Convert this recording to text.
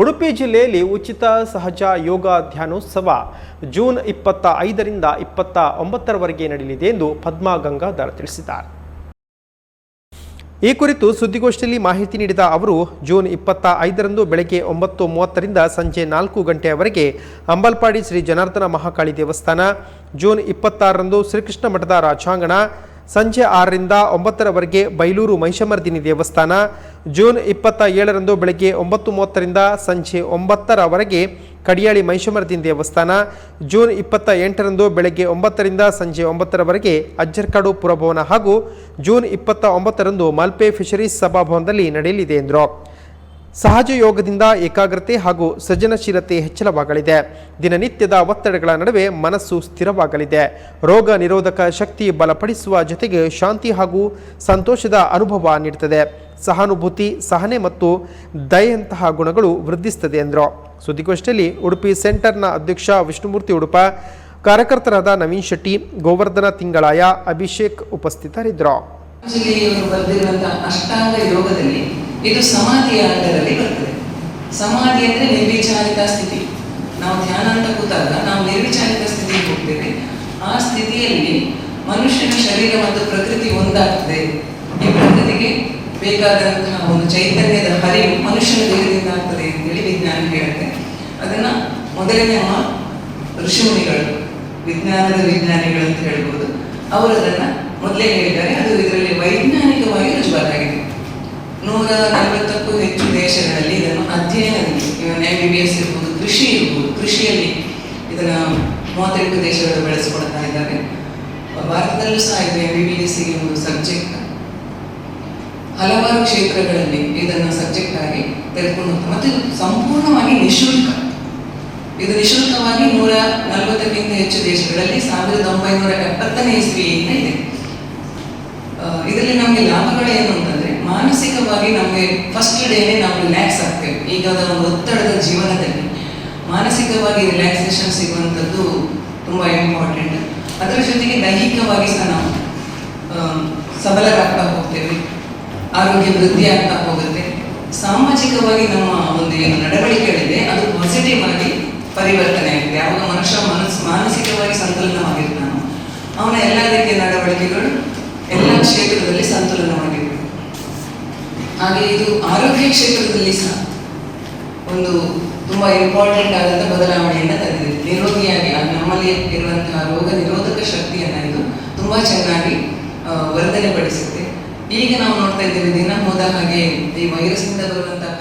ಉಡುಪಿ ಜಿಲ್ಲೆಯಲ್ಲಿ ಉಚಿತ ಸಹಜ ಯೋಗ ಧ್ಯಾನೋತ್ಸವ ಜೂನ್ ಇಪ್ಪತ್ತ ಐದರಿಂದ ಇಪ್ಪತ್ತ ಒಂಬತ್ತರವರೆಗೆ ನಡೆಯಲಿದೆ ಎಂದು ಪದ್ಮಾ ಗಂಗಾಧರ್ ತಿಳಿಸಿದ್ದಾರೆ. ಈ ಕುರಿತು ಸುದ್ದಿಗೋಷ್ಠಿಯಲ್ಲಿ ಮಾಹಿತಿ ನೀಡಿದ ಅವರು, ಜೂನ್ ಇಪ್ಪತ್ತ ಐದರಂದು ಬೆಳಗ್ಗೆ ಒಂಬತ್ತು ಮೂವತ್ತರಿಂದ ಸಂಜೆ ನಾಲ್ಕು ಗಂಟೆಯವರೆಗೆ ಅಂಬಲ್ಪಾಡಿ ಶ್ರೀ ಜನಾರ್ದನ ಮಹಾಕಾಳಿ ದೇವಸ್ಥಾನ, ಜೂನ್ ಇಪ್ಪತ್ತಾರರಂದು ಶ್ರೀಕೃಷ್ಣ ಮಠದ ರಾಜಾಂಗಣ ಸಂಜೆ ಆರರಿಂದ ಒಂಬತ್ತರವರೆಗೆ ಬೈಲೂರು ಮಹಿಷಮರ್ದಿನಿ ದೇವಸ್ಥಾನ, ಜೂನ್ ಇಪ್ಪತ್ತ ಏಳರಂದು ಬೆಳಗ್ಗೆ ಒಂಬತ್ತು ಮೂವತ್ತರಿಂದ ಸಂಜೆ ಒಂಬತ್ತರವರೆಗೆ ಕಡಿಯಾಳಿ ಮಹಿಷಮರ್ದಿನಿ ದೇವಸ್ಥಾನ, ಜೂನ್ ಇಪ್ಪತ್ತ ಎಂಟರಂದು ಬೆಳಗ್ಗೆ ಒಂಬತ್ತರಿಂದ ಸಂಜೆ ಒಂಬತ್ತರವರೆಗೆ ಅಜ್ಜರ್ಕಾಡು ಪುರಭವನ ಹಾಗೂ ಜೂನ್ ಇಪ್ಪತ್ತ ಒಂಬತ್ತರಂದು ಮಲ್ಪೆ ಫಿಶರೀಸ್ ಸಭಾಭವನದಲ್ಲಿ ನಡೆಯಲಿದೆ ಎಂದರು. ಸಹಜ ಯೋಗದಿಂದ ಏಕಾಗ್ರತೆ ಹಾಗೂ ಸೃಜನಶೀಲತೆ ಹೆಚ್ಚಳವಾಗಲಿದೆ. ದಿನನಿತ್ಯದ ಒತ್ತಡಗಳ ನಡುವೆ ಮನಸ್ಸು ಸ್ಥಿರವಾಗಲಿದೆ. ರೋಗ ನಿರೋಧಕ ಶಕ್ತಿ ಬಲಪಡಿಸುವ ಜೊತೆಗೆ ಶಾಂತಿ ಹಾಗೂ ಸಂತೋಷದ ಅನುಭವ ನೀಡುತ್ತದೆ ಸಹಾನುಭೂತಿ, ಸಹನೆ ಮತ್ತು ದಯೆಯಂತಹ ಗುಣಗಳು ವೃದ್ಧಿಸುತ್ತದೆ ಎಂದರು. ಸುದ್ದಿಗೋಷ್ಠಿಯಲ್ಲಿ ಉಡುಪಿ ಸೆಂಟರ್ನ ಅಧ್ಯಕ್ಷ ವಿಷ್ಣುಮೂರ್ತಿ ಉಡುಪ, ಕಾರ್ಯಕರ್ತರಾದ ನವೀನ್ ಶೆಟ್ಟಿ, ಗೋವರ್ಧನ ತಿಂಗಳಾಯ ಅಭಿಷೇಕ್ ಉಪಸ್ಥಿತರಿದ್ದರು. ಜಿಲ್ಲೆಯವರು ಬರೆದಿರುವಂತಹ ಅಷ್ಟಾಂಗ ಯೋಗದಲ್ಲಿ ಇದು ಸಮಾಧಿಯ ಅಂಗದಲ್ಲಿ ಬರ್ತದೆ. ಸಮಾಧಿ ಅಂದ್ರೆ ನಿರ್ವಿಚಾರಿತ ಸ್ಥಿತಿ. ನಾವು ಧ್ಯಾನ ಅಂತ ಕೂತಾಗ ನಾವು ನಿರ್ವಿಚಾರಿತ ಸ್ಥಿತಿಗೆ ಹೋಗ್ತೇವೆ. ಆ ಸ್ಥಿತಿಯಲ್ಲಿ ಮನುಷ್ಯನ ಶರೀರ ಮತ್ತು ಪ್ರಕೃತಿ ಒಂದಾಗ್ತದೆ. ಈ ಪ್ರಕೃತಿಗೆ ಬೇಕಾದಂತಹ ಒಂದು ಚೈತನ್ಯದ ಹರಿವು ಮನುಷ್ಯನ ದೇಹದಿಂದ ಆಗ್ತದೆ ಅಂತೇಳಿ ವಿಜ್ಞಾನ ಹೇಳುತ್ತೆ. ಅದನ್ನ ಮೊದಲನೇ ಋಷಿಮುನಿಗಳು, ವಿಜ್ಞಾನದ ವಿಜ್ಞಾನಿಗಳು ಅಂತ ಹೇಳ್ಬೋದು. ಅವರು ಅದನ್ನ ಮೊದಲೇ ಹೇಳಿದ್ದಾರೆ ಅದು ಇದರಲ್ಲಿ ವೈಜ್ಞಾನಿಕವಾಗಿ ರುಜುವಾತಾಗಿದೆ ನೂರ ನಲವತ್ತಕ್ಕೂ ಹೆಚ್ಚು ದೇಶಗಳಲ್ಲಿ ಇದನ್ನು ಅಧ್ಯಯನ even M B B S ಇರ್ಬೋದು, ಕೃಷಿ ಇರ್ಬೋದು, ಕೃಷಿಯಲ್ಲಿ ಇದನ್ನ ಮೂವತ್ತೆಂಟು ದೇಶಗಳು ಬೆಳೆಸಿಕೊಡ್ತಾ ಇದ್ದಾರೆ ಭಾರತದಲ್ಲೂ ಸಹ ಇದು ಎಂ ಬಿ ಬಿ ಎಸ್ ಒಂದು ಸಬ್ಜೆಕ್ಟ್ ಹಲವಾರು ಕ್ಷೇತ್ರಗಳಲ್ಲಿ ಇದನ್ನು ಸಬ್ಜೆಕ್ಟ್ ಆಗಿ ತೆಗೆದುಕೊಂಡು ಮತ್ತು ಸಂಪೂರ್ಣವಾಗಿ ನಿಶುಲ್ಕ. ಇದು ನಿಶುಲ್ಕವಾಗಿ ನೂರ ನಲವತ್ತಕ್ಕಿಂತ ಹೆಚ್ಚು ದೇಶಗಳಲ್ಲಿ ಸಾವಿರದ ಒಂಬೈನೂರ ಎಪ್ಪತ್ತನೇ ಇಸ್ವಿಯಿಂದ ಇದೆ. ಇದರಲ್ಲಿ ನಮಗೆ ಲಾಭಗಳೇನು ಅಂತಂದ್ರೆ ಮಾನಸಿಕವಾಗಿ ನಮಗೆ ಫಸ್ಟ್ ಡೇನೆ ನಾವು ರಿಲ್ಯಾಕ್ಸ್ ಆಗ್ತೇವೆ. ಈಗ ಒಂದು ಒತ್ತಡದ ಜೀವನದಲ್ಲಿ ಮಾನಸಿಕವಾಗಿ ರಿಲ್ಯಾಕ್ಸೇಷನ್ ಸಿಗುವಂಥದ್ದು ತುಂಬ ಇಂಪಾರ್ಟೆಂಟ್ ಅದರ ಜೊತೆಗೆ ದೈಹಿಕವಾಗಿ ಸಹ ನಾವು ಸಬಲರಾಗ್ತಾ ಹೋಗ್ತೇವೆ. ಆರೋಗ್ಯ ವೃದ್ಧಿ ಆಗ್ತಾ ಹೋಗುತ್ತೆ. ಸಾಮಾಜಿಕವಾಗಿ ನಮ್ಮ ಒಂದು ಏನು ನಡವಳಿಕೆಗಳಿದೆ, ಅದು ಪಾಸಿಟಿವ್ ಆಗಿ ಪರಿವರ್ತನೆ ಆಗಿದೆ. ಯಾವಾಗ ಮನುಷ್ಯ ಮನಸ್ ಮಾನಸಿಕವಾಗಿ ಸಂತುಲನವಾಗಿರ್ತಾನೋ, ಅವನ ಎಲ್ಲ ರೀತಿಯ ನಡವಳಿಕೆಗಳು ಎಲ್ಲ ಕ್ಷೇತ್ರದಲ್ಲಿ ಸಂತುಲನವಾಗಿರ್ತದೆ ಹಾಗೆ ಇದು ಆರೋಗ್ಯ ಕ್ಷೇತ್ರದಲ್ಲಿ ಸಹ ಒಂದು ತುಂಬಾ ಇಂಪಾರ್ಟೆಂಟ್ ಆದಂತಹ ಬದಲಾವಣೆಯನ್ನ ತಂದಿದೆ. ನಿರೋಗಿಯಾಗಿ ನಮ್ಮಲ್ಲಿ ಇರುವಂತಹ ರೋಗ ನಿರೋಧಕ ಶಕ್ತಿಯನ್ನ ಇದು ತುಂಬಾ ಚೆನ್ನಾಗಿ ವರ್ಧನೆ ಪಡಿಸುತ್ತೆ ಈಗ ನಾವು ನೋಡ್ತಾ ಇದ್ದೇವೆ, ದಿನ ಹೋದ ಹಾಗೆ ಈ ವೈರಸ್ ಇಂದ ಬರುವಂತಹ